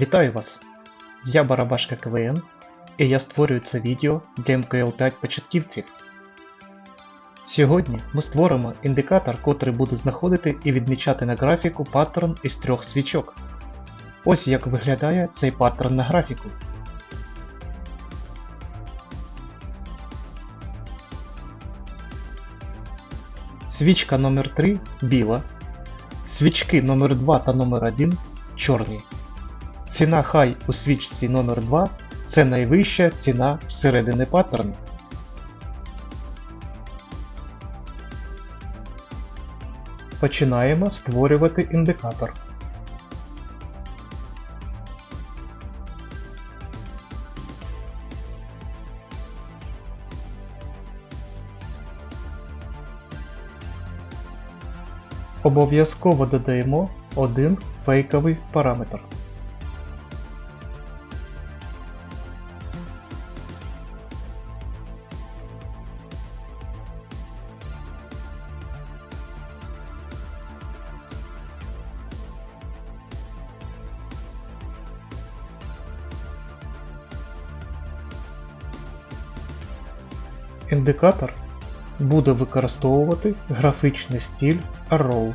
Вітаю вас! Я Барабашка КВН і я створюю це відео для МКЛ5 початківців. Сьогодні ми створимо індикатор, котрий буде знаходити і відмічати на графіку паттерн із трьох свічок. Ось як виглядає цей паттерн на графіку. Свічка номер 3 біла. Свічки номер 2 та номер 1 чорні. Ціна хай у свічці номер 2 це найвища ціна всередини паттерну. Починаємо створювати індикатор. Обов'язково додаємо один фейковий параметр. Індикатор буде використовувати графічний стиль Arrow.